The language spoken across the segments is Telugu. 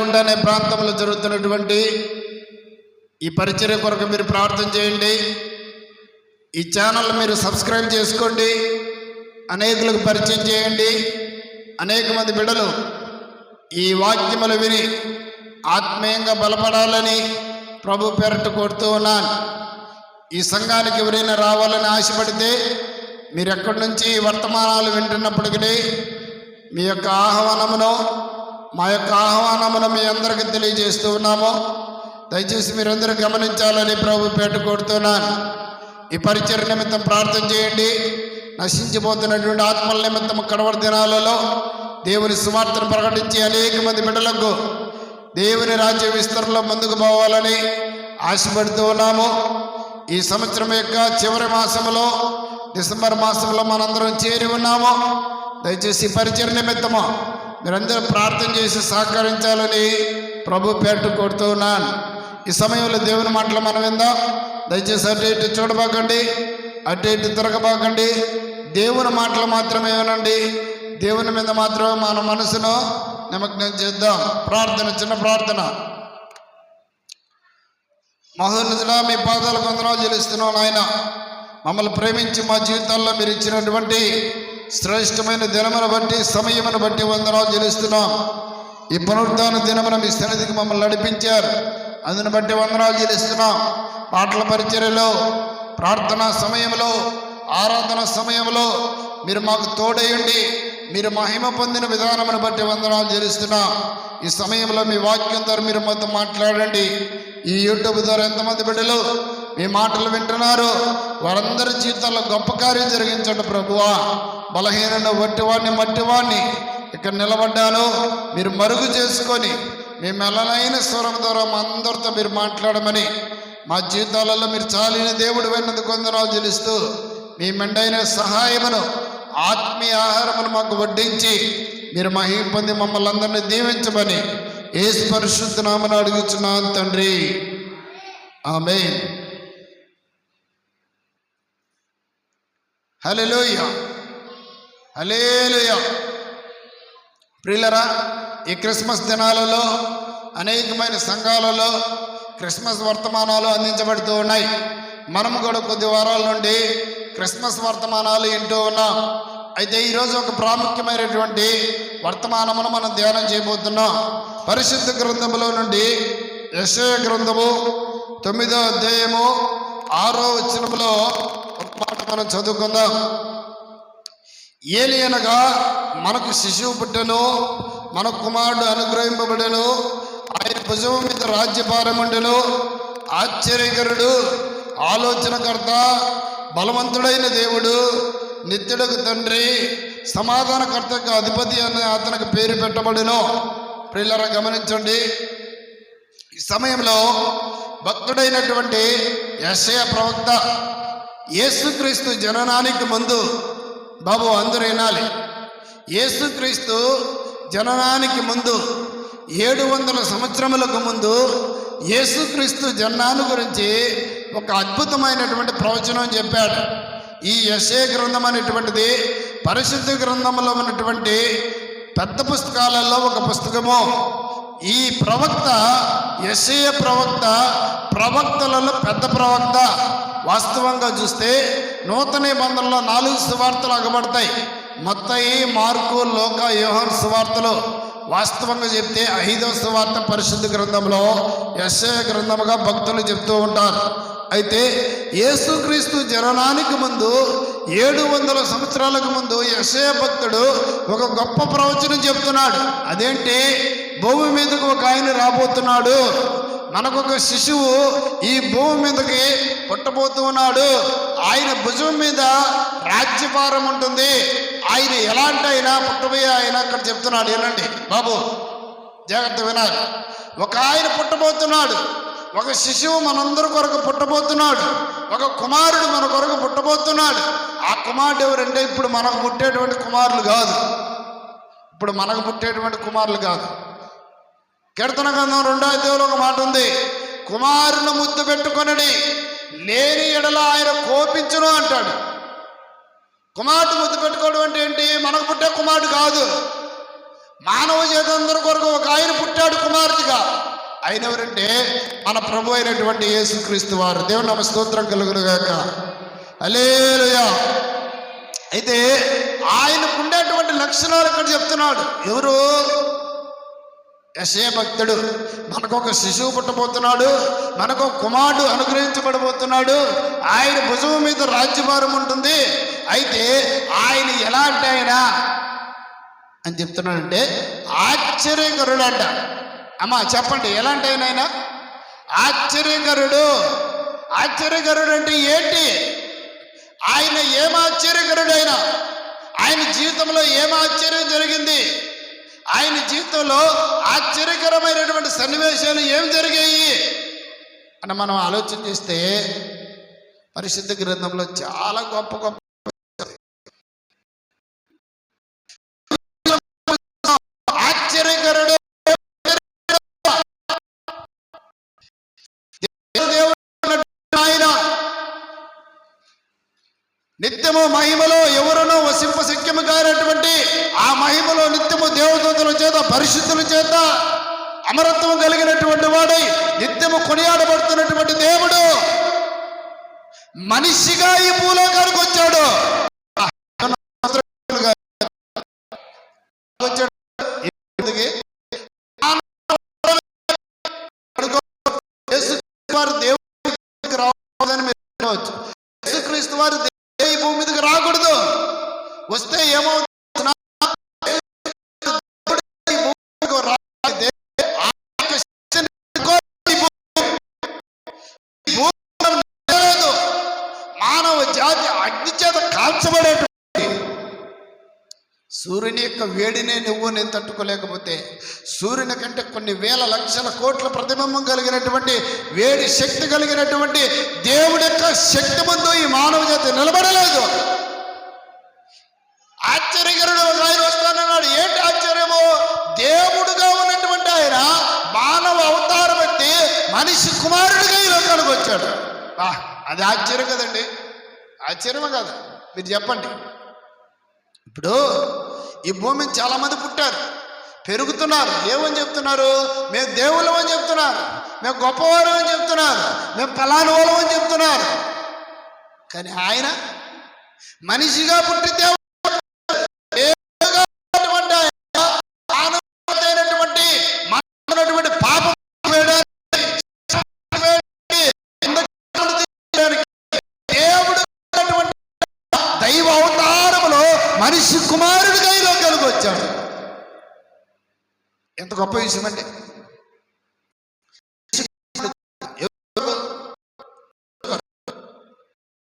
గుంట అనే ప్రాంతంలో జరుగుతున్నటువంటి ఈ పరిచర్య కొరకు మీరు ప్రార్థన చేయండి. ఈ ఛానల్ మీరు సబ్స్క్రైబ్ చేసుకోండి. అనేకులకు పరిచయం చేయండి. అనేక మంది బిడ్డలు ఈ వాక్యములు విని ఆత్మీయంగా బలపడాలని ప్రభు పేరట కోరుతూ ఉన్నాను. ఈ సంఘానికి ఎవరైనా రావాలని ఆశపడితే మీరు ఎక్కడి నుంచి వర్తమానాలు వింటున్నప్పటికీ మీ యొక్క ఆహ్వానమును మా యొక్క ఆహ్వానమును మీ అందరికీ తెలియజేస్తూ ఉన్నాము. దయచేసి మీరందరూ గమనించాలని ప్రభు పేట కోరుతున్నాను. ఈ పరిచయ నిమిత్తం ప్రార్థన చేయండి. నశించిపోతున్నటువంటి ఆత్మల నిమిత్తం కడవరి దినాలలో దేవుని సువార్తను ప్రకటించి అనేక మంది బిడ్డలకు దేవుని రాజ్య విస్తరణలో ముందుకు పోవాలని ఆశపడుతూ ఉన్నాము. ఈ సంవత్సరం యొక్క చివరి మాసంలో డిసెంబర్ మాసంలో మనందరం చేరి ఉన్నాము. దయచేసి పరిచయ నిమిత్తము మీరందరూ ప్రార్థన చేసి సహకరించాలని ప్రభు పేరు కొడుతూ ఉన్నాను. ఈ సమయంలో దేవుని మాటలు మనం విందాం. దయచేసి అటు ఇటు చూడబాకండి. అటు ఇటు తిరగబాకండి. దేవుని మాటలు మాత్రమే వినండి. దేవుని మీద మాత్రమే మన మనసును నిమగ్నం చేద్దాం. ప్రార్థన చిన్న ప్రార్థన. మహోన్నతుడా మీ పాదాలకు వందనాలు చెల్లిస్తున్నాం నాయన. మమ్మల్ని ప్రేమించి మా జీవితాల్లో మీరు ఇచ్చినటువంటి శ్రేష్టమైన దినమును బట్టి సమయమును బట్టి వందనాలు చెల్లిస్తున్నాం. ఈ పునరుద్ధాన దినమున మీ సన్నిధికి మమ్మల్ని నడిపించారు. అందుని బట్టి వందనాలు చెల్లిస్తున్నాం. పాటల పరిచర్యలో ప్రార్థనా సమయంలో ఆరాధన సమయంలో మీరు మాకు తోడయండి మీరు మహిమ పొందిన విధానమును బట్టి వందనాలు చెల్లిస్తున్నాం. ఈ సమయంలో మీ వాక్యం ద్వారా మీరు మొత్తం మాట్లాడండి. ఈ యూట్యూబ్ ద్వారా ఎంతమంది బిడ్డలు మీ మాటలు వింటున్నారు? వారందరి జీవితంలో గొప్ప కార్యం జరిగించండి ప్రభువా. బలహీన వట్టివాడిని మట్టివాడిని ఇక్కడ నిలబడ్డాను. మీరు మరుగు చేసుకొని మీ మెల్లనైన స్వరం ద్వారా మా అందరితో మీరు మాట్లాడమని మా జీవితాలలో మీరు చాలిన దేవుడు అయినందుకు వందనాలు తెలుస్తూ మీ మెండైన సహాయమును ఆత్మీయ ఆహారమును మాకు వడ్డించి మీరు మహిమ పొంది మమ్మల్ని అందరినీ దీవించమని ఏ పరిశుద్ధ నామను అడుగుచున్నాను తండ్రి. ఆమె హలో హలేలుయ ప్రియులరా ఈ క్రిస్మస్ దినాలలో అనేకమైన సంఘాలలో క్రిస్మస్ వర్తమానాలు అందించబడుతూ ఉన్నాయి. మనం కూడా కొద్ది వారాల నుండి క్రిస్మస్ వర్తమానాలు వింటూ ఉన్నాం. అయితే ఈరోజు ఒక ప్రాముఖ్యమైనటువంటి వర్తమానమును మనం ధ్యానం చేయబోతున్నాం. పరిశుద్ధ గ్రంథములో నుండి యశయ గ్రంథము తొమ్మిదో అధ్యాయము ఆరో వచనములో ఒక మాట మనం చదువుకుందాం. ఏలి అనగా మనకు శిశువు పుట్టెను మన కుమారుడు అనుగ్రహింపబడెను ఆయన భుజం మీద రాజ్యభారముండెను ఆశ్చర్యకరుడు ఆలోచనకర్త బలవంతుడైన దేవుడు నిత్యుడకు తండ్రి సమాధానకర్తకు అధిపతి అనే అతనికి పేరు పెట్టబడిను. పిల్లరా గమనించండి. ఈ సమయంలో భక్తుడైనటువంటి యశయ ప్రవక్త యేసుక్రీస్తు జననానికి ముందు బాబు అందరూ వినాలి. యేసుక్రీస్తు జననానికి ముందు ఏడు వందల సంవత్సరములకు ముందు యేసుక్రీస్తు జననాన్ని గురించి ఒక అద్భుతమైనటువంటి ప్రవచనం చెప్పాడు. ఈ యశే గ్రంథం అనేటువంటిది పరిశుద్ధ గ్రంథంలో ఉన్నటువంటి పెద్ద పుస్తకాలలో ఒక పుస్తకము. ఈ ప్రవక్త యశయ ప్రవక్త ప్రవక్తలలో పెద్ద ప్రవక్త. వాస్తవంగా చూస్తే నూతన నిబంధనలో నాలుగు సువార్తలు అగబడతాయి. మొత్తయి మార్కు లోక యోహన్ సువార్తలు. వాస్తవంగా చెప్తే ఐదవ సువార్త పరిశుద్ధ గ్రంథంలో యశయ గ్రంథముగా భక్తులు చెప్తూ ఉంటారు. అయితే యేసుక్రీస్తు జననానికి ముందు ఏడు వందల సంవత్సరాలకు ముందు యశయ భక్తుడు ఒక గొప్ప ప్రవచనం చెప్తున్నాడు. అదేంటి భూమి మీదకు ఒక ఆయన రాబోతున్నాడు. మనకొక శిశువు ఈ భూమి మీదకి పుట్టబోతూ ఉన్నాడు. ఆయన భుజం మీద రాజ్యభారం ఉంటుంది. ఆయన ఎలాంటి అయినా పుట్టబోయే ఆయన అక్కడ చెప్తున్నాడు. ఏనండి బాబు జాగ్రత్త వినాలి. ఒక ఆయన పుట్టబోతున్నాడు. ఒక శిశువు మనందరి కొరకు పుట్టబోతున్నాడు. ఒక కుమారుడు మన కొరకు పుట్టబోతున్నాడు. ఆ కుమారుడు ఎవరంటే ఇప్పుడు మనకు పుట్టేటువంటి కుమారులు కాదు. ఇప్పుడు మనకు పుట్టేటువంటి కుమారులు కాదు. కీర్తన గ్రంథం రెండో అధ్యాయంలో ఒక మాట ఉంది. కుమారుని ముద్దు పెట్టుకొనడి లేని ఎడల ఆయన కోపించును అంటాడు. కుమారుడు ముద్దు పెట్టుకోవడం అంటే ఏంటి? మనకు పుట్టే కుమారుడు కాదు. మానవ చేతందరి కొరకు ఒక ఆయన పుట్టాడు కుమారుడిగా. ఆయన ఎవరంటే మన ప్రభు అయినటువంటి యేసుక్రీస్తు వారు. దేవుని నమ స్తోత్రం కలుగును గాక అలేలుయా అయితే ఆయనకు ఉండేటువంటి లక్షణాలు ఇక్కడ చెప్తున్నాడు. ఎవరు? యశయ భక్తుడు మనకు ఒక శిశువు పుట్టబోతున్నాడు మనకు ఒక కుమారుడు అనుగ్రహించబడబోతున్నాడు ఆయన భుజం మీద రాజ్యభారం ఉంటుంది. అయితే ఆయన ఎలాంటి ఆయన అని చెప్తున్నాడంటే ఆశ్చర్యకరుడు అంట అమ్మా చెప్పండి ఎలాంటి ఆయన ఆయన? ఆశ్చర్యకరుడు. ఆశ్చర్యకరుడు అంటే ఏంటి? ఆయన ఏం ఆశ్చర్యకరుడు ఆయన ఆయన జీవితంలో ఏం ఆశ్చర్యం జరిగింది? ఆయన జీవితంలో ఆశ్చర్యకరమైనటువంటి సన్నివేశాలు ఏం జరిగాయి? అని మనం ఆలోచన చేస్తే పరిశుద్ధ గ్రంథంలో చాలా గొప్ప గొప్ప నిత్యము మహిమలో ఎవరునో వసింప శక్యము కానటువంటి ఆ మహిమలో నిత్యము దేవదూతల చేత పరిశుద్ధుల చేత అమరత్వం కలిగినటువంటి వాడై నిత్యము కొనియాడబడుతున్నటువంటి దేవుడు మనిషిగా ఈ భూలోకానికి వచ్చాడు. యొక్క వేడినే నువ్వు నేను తట్టుకోలేకపోతే. సూర్యుని కంటే కొన్ని వేల లక్షల కోట్ల ప్రతిబింబం కలిగినటువంటి వేడి శక్తి కలిగినటువంటి దేవుడి యొక్క శక్తి ముందు ఈ మానవ జాతి నిలబడలేదు. ఆశ్చర్యకరుడు ఒక ఆయన వస్తానన్నాడు ఏంటి ఆశ్చర్యము? దేవుడుగా ఉన్నటువంటి ఆయన మానవ అవతారం ఎత్తి మనిషి కుమారుడిగా ఈ లోకానికి వచ్చాడు. అది ఆశ్చర్యం కదండి. ఆశ్చర్యమే కదా. మీరు చెప్పండి. ఇప్పుడు ఈ భూమిని చాలా మంది పుట్టారు. పెరుగుతున్నారు. ఏమని చెప్తున్నారు? మేము దేవుళ్ళం అని చెప్తున్నారు. మేము గొప్పవారు అని చెప్తున్నారు. మేము ఫలాని అని చెప్తున్నారు. కానీ ఆయన మనిషిగా పుట్టి దేవుడు మనిషి కుమారు ఆయన, మానవుడైనటువంటి మనకున్నటువంటి పాపం వేయడానికి, వేయడానికి, ఎందుకు తీయడానికి, దేవుడు ఉన్నటువంటి దైవ అవతారములో మనిషి కుమారుడిగా ఈ లోకానికి వచ్చాడు ఎంత గొప్ప విషయం అండి.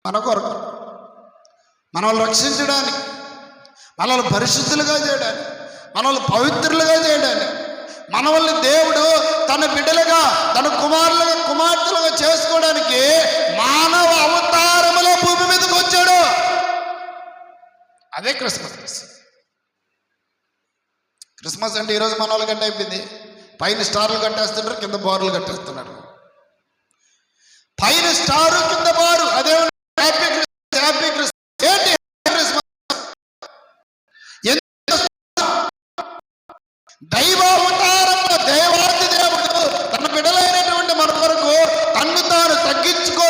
మన కొరకు మనల్ని రక్షించడానికి మనల్ని పరిశుద్ధులుగా చేయడానికి మనల్ని పవిత్రులుగా చేయడానికి మనల్ని దేవుడు తన బిడ్డలుగా తన కుమారులుగా కుమార్తెలుగా చేసుకోవడానికి మానవ అవతారములో భూమి మీదకి వచ్చాడు. అదే క్రిస్మస్. క్రిస్మస్ అంటే ఈరోజు మన వాళ్ళు గంట అయిపోయింది. పైన స్టార్లు కట్టేస్తున్నారు కింద బారులు కట్టేస్తున్నారు. పైన స్టారు కింద బారు. అదే హ్యాపీ క్రిస్మస్ దేవుడు తన బిడ్డలైనటువంటి మన కొరకు తన్ను తాను తగ్గించుకో